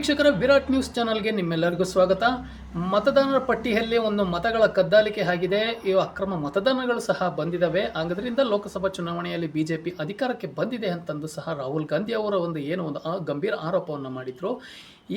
ವೀಕ್ಷಕರ ವಿರಾಟ್ ನ್ಯೂಸ್ ಚಾನಲ್ಗೆ ನಿಮ್ಮೆಲ್ಲರಿಗೂ ಸ್ವಾಗತ. ಮತದಾನರ ಪಟ್ಟಿಯಲ್ಲಿ ಒಂದು ಮತಗಳ ಕದ್ದಾಲಿಕೆ ಆಗಿದೆ. ಈ ಅಕ್ರಮ ಮತದಾನಗಳು ಸಹ ಬಂದಿದ್ದಾವೆ ಆದ್ದರಿಂದ ಲೋಕಸಭಾ ಚುನಾವಣೆಯಲ್ಲಿ ಬಿಜೆಪಿ ಅಧಿಕಾರಕ್ಕೆ ಬಂದಿದೆ ಅಂತಂದು ಸಹ ರಾಹುಲ್ ಗಾಂಧಿ ಅವರ ಒಂದು ಏನು ಒಂದು ಗಂಭೀರ ಆರೋಪವನ್ನು ಮಾಡಿದ್ರು.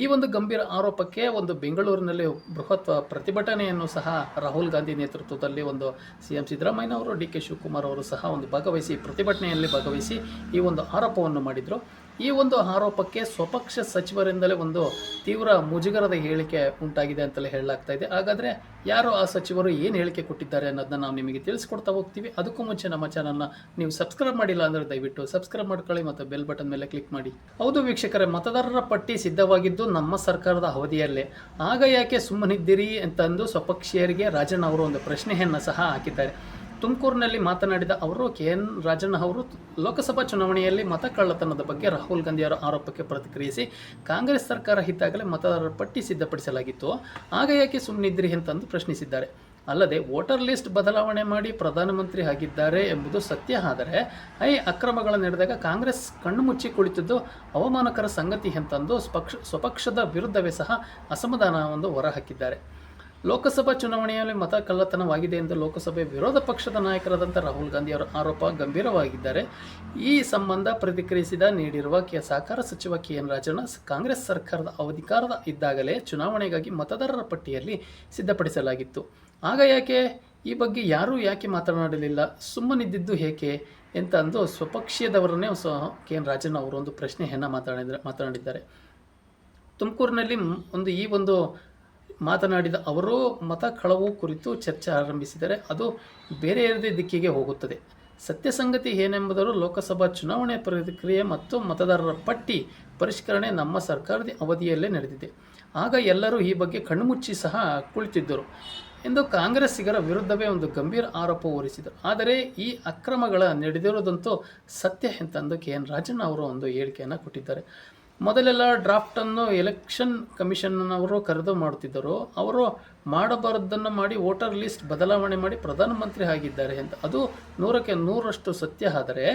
ಈ ಒಂದು ಗಂಭೀರ ಆರೋಪಕ್ಕೆ ಒಂದು ಬೆಂಗಳೂರಿನಲ್ಲಿ ಬೃಹತ್ ಪ್ರತಿಭಟನೆಯನ್ನು ಸಹ ರಾಹುಲ್ ಗಾಂಧಿ ನೇತೃತ್ವದಲ್ಲಿ ಒಂದು ಸಿ ಎಂ ಸಿದ್ದರಾಮಯ್ಯ ಅವರು, ಡಿ ಕೆ ಶಿವಕುಮಾರ್ ಅವರು ಸಹ ಒಂದು ಭಾಗವಹಿಸಿ ಪ್ರತಿಭಟನೆಯಲ್ಲಿ ಭಾಗವಹಿಸಿ ಈ ಒಂದು ಆರೋಪವನ್ನು ಮಾಡಿದರು. ಈ ಒಂದು ಆರೋಪಕ್ಕೆ ಸ್ವಪಕ್ಷ ಸಚಿವರಿಂದಲೇ ಒಂದು ತೀವ್ರ ಮುಜುಗರದ ಹೇಳಿಕೆ ಉಂಟಾಗಿದೆ ಅಂತಲೇ ಹೇಳಲಾಗ್ತಾ ಇದೆ. ಹಾಗಾದರೆ ಯಾರು ಆ ಸಚಿವರು ಏನು ಹೇಳಿಕೆ ಕೊಟ್ಟಿದ್ದಾರೆ ಅನ್ನೋದನ್ನ ನಾವು ನಿಮಗೆ ತಿಳಿಸ್ಕೊಡ್ತಾ ಹೋಗ್ತೀವಿ. ಅದಕ್ಕೂ ಮುಂಚೆ ನಮ್ಮ ಚಾನಲ್ನ ನೀವು ಸಬ್ಸ್ಕ್ರೈಬ್ ಮಾಡಿಲ್ಲ ಅಂದರೆ ದಯವಿಟ್ಟು ಸಬ್ಸ್ಕ್ರೈಬ್ ಮಾಡ್ಕೊಳ್ಳಿ ಮತ್ತು ಬೆಲ್ ಬಟನ್ ಮೇಲೆ ಕ್ಲಿಕ್ ಮಾಡಿ. ಹೌದು ವೀಕ್ಷಕರೇ, ಮತದಾರರ ಪಟ್ಟಿ ಸಿದ್ಧವಾಗಿದ್ದು ನಮ್ಮ ಸರ್ಕಾರದ ಅವಧಿಯಲ್ಲೇ. ಆಗ ಯಾಕೆ ಸುಮ್ಮನಿದ್ದೀರಿ ಅಂತಂದು ಸ್ವಪಕ್ಷೀಯರಿಗೆ ರಾಜಣ್ಣ ಅವರು ಒಂದು ಪ್ರಶ್ನೆಯನ್ನು ಸಹ ಹಾಕಿದ್ದಾರೆ. ತುಮಕೂರಿನಲ್ಲಿ ಮಾತನಾಡಿದ ಅವರು ಕೆ ಎನ್ ರಾಜಣ್ಣ ಅವರು ಲೋಕಸಭಾ ಚುನಾವಣೆಯಲ್ಲಿ ಮತ ಕಳ್ಳತನದ ಬಗ್ಗೆ ರಾಹುಲ್ ಗಾಂಧಿ ಅವರ ಆರೋಪಕ್ಕೆ ಪ್ರತಿಕ್ರಿಯಿಸಿ, ಕಾಂಗ್ರೆಸ್ ಸರ್ಕಾರ ಇದ್ದಾಗಲೇ ಮತದಾರರ ಪಟ್ಟಿ ಸಿದ್ಧಪಡಿಸಲಾಗಿತ್ತು. ಆಗ ಯಾಕೆ ಸುಮ್ಮನಿದ್ರಿ ಅಂತಂದು ಪ್ರಶ್ನಿಸಿದ್ದಾರೆ. ಅಲ್ಲದೆ ವೋಟರ್ ಲಿಸ್ಟ್ ಬದಲಾವಣೆ ಮಾಡಿ ಪ್ರಧಾನಮಂತ್ರಿ ಆಗಿದ್ದಾರೆ ಎಂಬುದು ಸತ್ಯ. ಆದರೆ ಐ ಅಕ್ರಮಗಳ ನಡೆದಾಗ ಕಾಂಗ್ರೆಸ್ ಕಣ್ಣು ಮುಚ್ಚಿ ಕುಳಿತಿದ್ದು ಅವಮಾನಕರ ಸಂಗತಿ ಎಂತಂದು ಸ್ವಪಕ್ಷ ಸ್ವಪಕ್ಷದ ವಿರುದ್ಧವೇ ಸಹ ಅಸಮಾಧಾನವನ್ನು ಹೊರಹಾಕಿದ್ದಾರೆ. ಲೋಕಸಭಾ ಚುನಾವಣೆಯಲ್ಲಿ ಮತ ಕಳ್ಳತನವಾಗಿದೆ ಎಂದು ಲೋಕಸಭೆ ವಿರೋಧ ಪಕ್ಷದ ನಾಯಕರಾದಂಥ ರಾಹುಲ್ ಗಾಂಧಿ ಅವರ ಆರೋಪ ಗಂಭೀರವಾಗಿದ್ದಾರೆ ಈ ಸಂಬಂಧ ಪ್ರತಿಕ್ರಿಯಿಸಿದ ನೀಡಿರುವ ಕೆ ಸಹಕಾರ ಸಚಿವ ಕೆ ಎನ್ ರಾಜಣ್ಣ ಕಾಂಗ್ರೆಸ್ ಸರ್ಕಾರದ ಅಧಿಕಾರದ ಇದ್ದಾಗಲೇ ಚುನಾವಣೆಗಾಗಿ ಮತದಾರರ ಪಟ್ಟಿಯಲ್ಲಿ ಸಿದ್ಧಪಡಿಸಲಾಗಿತ್ತು. ಆಗ ಯಾಕೆ? ಈ ಬಗ್ಗೆ ಯಾರೂ ಯಾಕೆ ಮಾತನಾಡಲಿಲ್ಲ? ಸುಮ್ಮನಿದ್ದಿದ್ದು ಏಕೆ ಅಂತ ಅಂದು ಸ್ವಪಕ್ಷೀಯದವರನ್ನೇ ಸಹ ಕೆ ಎನ್ ರಾಜಣ್ಣ ಅವರು ಒಂದು ಪ್ರಶ್ನೆಯನ್ನು ಮಾತನಾಡಿದ ಮಾತನಾಡಿದ್ದಾರೆ. ತುಮಕೂರಿನಲ್ಲಿ ಒಂದು ಈ ಒಂದು ಮಾತನಾಡಿದ ಅವರು ಮತ ಕಳವು ಕುರಿತು ಚರ್ಚೆ ಆರಂಭಿಸಿದರೆ ಅದು ಬೇರೆಯದೇ ದಿಕ್ಕಿಗೆ ಹೋಗುತ್ತದೆ. ಸತ್ಯ ಸಂಗತಿ ಏನೆಂಬುದರು ಲೋಕಸಭಾ ಚುನಾವಣೆ ಪ್ರತಿಕ್ರಿಯೆ ಮತ್ತು ಮತದಾರರ ಪಟ್ಟಿ ಪರಿಷ್ಕರಣೆ ನಮ್ಮ ಸರ್ಕಾರದ ಅವಧಿಯಲ್ಲೇ ನಡೆದಿದೆ. ಆಗ ಎಲ್ಲರೂ ಈ ಬಗ್ಗೆ ಕಣ್ಮುಚ್ಚಿ ಸಹ ಕುಳಿತಿದ್ದರು ಎಂದು ಕಾಂಗ್ರೆಸ್ಸಿಗರ ವಿರುದ್ಧವೇ ಒಂದು ಗಂಭೀರ ಆರೋಪ ಹೊರಿಸಿದರು. ಆದರೆ ಈ ಅಕ್ರಮಗಳ ನಡೆದಿರೋದಂತೂ ಸತ್ಯ ಎಂತಂದು ಕೆ ಎನ್ ರಾಜಣ್ಣ ಅವರು ಒಂದು ಹೇಳಿಕೆಯನ್ನು ಕೊಟ್ಟಿದ್ದಾರೆ. ಮೊದಲೆಲ್ಲ ಡ್ರಾಫ್ಟನ್ನು ಎಲೆಕ್ಷನ್ ಕಮಿಷನ್ನವರು ಕರೆದು ಮಾಡುತ್ತಿದ್ದರು. ಅವರು ಮಾಡಬಾರದ್ದನ್ನು ಮಾಡಿ ವೋಟರ್ ಲಿಸ್ಟ್ ಬದಲಾವಣೆ ಮಾಡಿ ಪ್ರಧಾನಮಂತ್ರಿ ಆಗಿದ್ದಾರೆ ಅಂತ. ಅದು ನೂರಕ್ಕೆ ನೂರಷ್ಟು ಸತ್ಯ. ಆದರೆ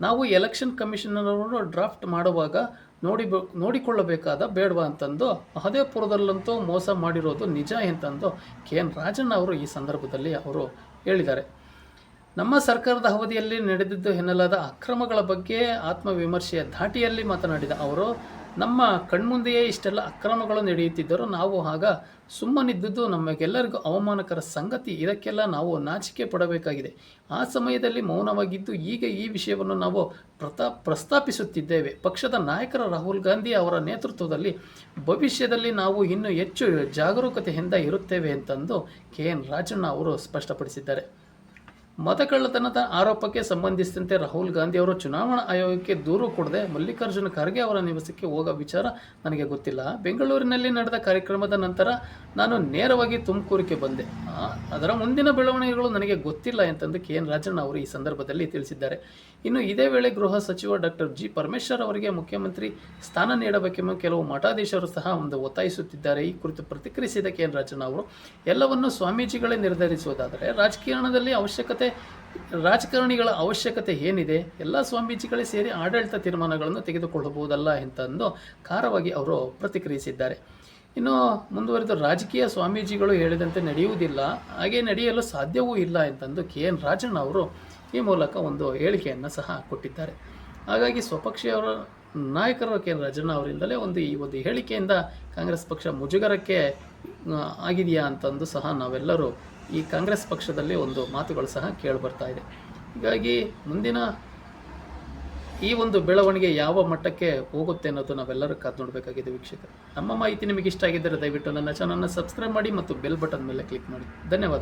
ನಾವು ಎಲೆಕ್ಷನ್ ಕಮಿಷನ್ನವರು ಡ್ರಾಫ್ಟ್ ಮಾಡುವಾಗ ನೋಡಿ ನೋಡಿಕೊಳ್ಳಬೇಕಾದ ಬೇಡವಾ ಅಂತಂದು ಮಹದೇವಪುರದಲ್ಲಂತೂ ಮೋಸ ಮಾಡಿರೋದು ನಿಜ ಅಂತಂದು ಕೆ ಎನ್ ರಾಜಣ್ಣ ಅವರು ಈ ಸಂದರ್ಭದಲ್ಲಿ ಅವರು ಹೇಳಿದ್ದಾರೆ. ನಮ್ಮ ಸರ್ಕಾರದ ಅವಧಿಯಲ್ಲಿ ನಡೆದಿದ್ದು ಎನ್ನಲಾದ ಅಕ್ರಮಗಳ ಬಗ್ಗೆ ಆತ್ಮವಿಮರ್ಶೆಯ ಧಾಟಿಯಲ್ಲಿ ಮಾತನಾಡಿದ ಅವರು, ನಮ್ಮ ಕಣ್ಮುಂದೆಯೇ ಇಷ್ಟೆಲ್ಲ ಅಕ್ರಮಗಳು ನಡೆಯುತ್ತಿದ್ದರು ನಾವು ಆಗ ಸುಮ್ಮನಿದ್ದುದು ನಮಗೆಲ್ಲರಿಗೂ ಅವಮಾನಕರ ಸಂಗತಿ. ಇದಕ್ಕೆಲ್ಲ ನಾವು ನಾಚಿಕೆ ಪಡಬೇಕಾಗಿದೆ. ಆ ಸಮಯದಲ್ಲಿ ಮೌನವಾಗಿದ್ದು ಈಗ ಈ ವಿಷಯವನ್ನು ನಾವು ಪ್ರತಾ, ಪ್ರಸ್ತಾಪಿಸುತ್ತಿದ್ದೇವೆ. ಪಕ್ಷದ ನಾಯಕರ ರಾಹುಲ್ ಗಾಂಧಿ ಅವರ ನೇತೃತ್ವದಲ್ಲಿ ಭವಿಷ್ಯದಲ್ಲಿ ನಾವು ಇನ್ನೂ ಹೆಚ್ಚು ಜಾಗರೂಕತೆಯಿಂದ ಇರುತ್ತೇವೆ ಅಂತಂದು ಕೆ ಎನ್ ರಾಜಣ್ಣ ಅವರು ಸ್ಪಷ್ಟಪಡಿಸಿದ್ದಾರೆ. ಮತಕಳ್ಳತನದ ಆರೋಪಕ್ಕೆ ಸಂಬಂಧಿಸಿದಂತೆ ರಾಹುಲ್ ಗಾಂಧಿ ಅವರು ಚುನಾವಣಾ ಆಯೋಗಕ್ಕೆ ದೂರು ಕೊಡದೆ ಮಲ್ಲಿಕಾರ್ಜುನ ಖರ್ಗೆ ಅವರ ನಿವಾಸಕ್ಕೆ ಹೋಗೋ ವಿಚಾರ ನನಗೆ ಗೊತ್ತಿಲ್ಲ. ಬೆಂಗಳೂರಿನಲ್ಲಿ ನಡೆದ ಕಾರ್ಯಕ್ರಮದ ನಂತರ ನಾನು ನೇರವಾಗಿ ತುಮಕೂರಿಗೆ ಬಂದೆ. ಅದರ ಮುಂದಿನ ಬೆಳವಣಿಗೆಗಳು ನನಗೆ ಗೊತ್ತಿಲ್ಲ ಅಂತಂದು ಕೆ ಎನ್ ರಾಜಣ್ಣ ಅವರು ಈ ಸಂದರ್ಭದಲ್ಲಿ ತಿಳಿಸಿದ್ದಾರೆ. ಇನ್ನು ಇದೇ ವೇಳೆ ಗೃಹ ಸಚಿವ ಡಾಕ್ಟರ್ ಜಿ ಪರಮೇಶ್ವರ್ ಅವರಿಗೆ ಮುಖ್ಯಮಂತ್ರಿ ಸ್ಥಾನ ನೀಡಬೇಕೆಂಬ ಕೆಲವು ಮಠಾಧೀಶರು ಸಹ ಒಂದು ಒತ್ತಾಯಿಸುತ್ತಿದ್ದಾರೆ. ಈ ಕುರಿತು ಪ್ರತಿಕ್ರಿಯಿಸಿದ ಕೆ ಎನ್ ರಾಜಣ್ಣ ಅವರು, ಎಲ್ಲವನ್ನು ಸ್ವಾಮೀಜಿಗಳೇ ನಿರ್ಧರಿಸುವುದಾದರೆ ರಾಜಕಾರಣದಲ್ಲಿ ಅವಶ್ಯಕತೆ ರಾಜಕಾರಣಿಗಳ ಅವಶ್ಯಕತೆ ಏನಿದೆ, ಎಲ್ಲ ಸ್ವಾಮೀಜಿಗಳೇ ಸೇರಿ ಆಡಳಿತ ತೀರ್ಮಾನಗಳನ್ನು ತೆಗೆದುಕೊಳ್ಳಬಹುದಲ್ಲ ಅಂತಂದು ಖಾರವಾಗಿ ಅವರು ಪ್ರತಿಕ್ರಿಯಿಸಿದ್ದಾರೆ. ಇನ್ನು ಮುಂದುವರೆದು ರಾಜಕೀಯ ಸ್ವಾಮೀಜಿಗಳು ಹೇಳಿದಂತೆ ನಡೆಯುವುದಿಲ್ಲ, ಹಾಗೆ ನಡೆಯಲು ಸಾಧ್ಯವೂ ಇಲ್ಲ ಅಂತಂದು ಕೆ. ಎನ್. ರಾಜಣ್ಣ ಅವರು ಈ ಮೂಲಕ ಒಂದು ಹೇಳಿಕೆಯನ್ನು ಸಹ ಕೊಟ್ಟಿದ್ದಾರೆ. ಹಾಗಾಗಿ ಸ್ವಪಕ್ಷೀಯವರ ನಾಯಕರು ಕೆ. ಎನ್. ರಾಜಣ್ಣ ಅವರಿಂದಲೇ ಒಂದು ಈ ಒಂದು ಹೇಳಿಕೆಯಿಂದ ಕಾಂಗ್ರೆಸ್ ಪಕ್ಷ ಮುಜುಗರಕ್ಕೆ ಆಗಿದೆಯಾ ಅಂತಂದು ಸಹ ನಾವೆಲ್ಲರೂ ಈ ಕಾಂಗ್ರೆಸ್ ಪಕ್ಷದಲ್ಲಿ ಒಂದು ಮಾತುಗಳು ಸಹ ಕೇಳಿಬರ್ತಾ ಇದೆ. ಹೀಗಾಗಿ ಮುಂದಿನ ಈ ಒಂದು ಬೆಳವಣಿಗೆ ಯಾವ ಮಟ್ಟಕ್ಕೆ ಹೋಗುತ್ತೆ ಅನ್ನೋದು ನಾವೆಲ್ಲರೂ ಕಾದು ನೋಡಬೇಕಾಗಿದೆ ವೀಕ್ಷಕರು. ನಮ್ಮ ಮಾಹಿತಿ ನಿಮಗೆ ಇಷ್ಟ ಆಗಿದ್ದರೆ ದಯವಿಟ್ಟು ನನ್ನ ಚಾನಲ್ನ ಸಬ್ಸ್ಕ್ರೈಬ್ ಮಾಡಿ ಮತ್ತು ಬೆಲ್ ಬಟನ್ ಮೇಲೆ ಕ್ಲಿಕ್ ಮಾಡಿ. ಧನ್ಯವಾದ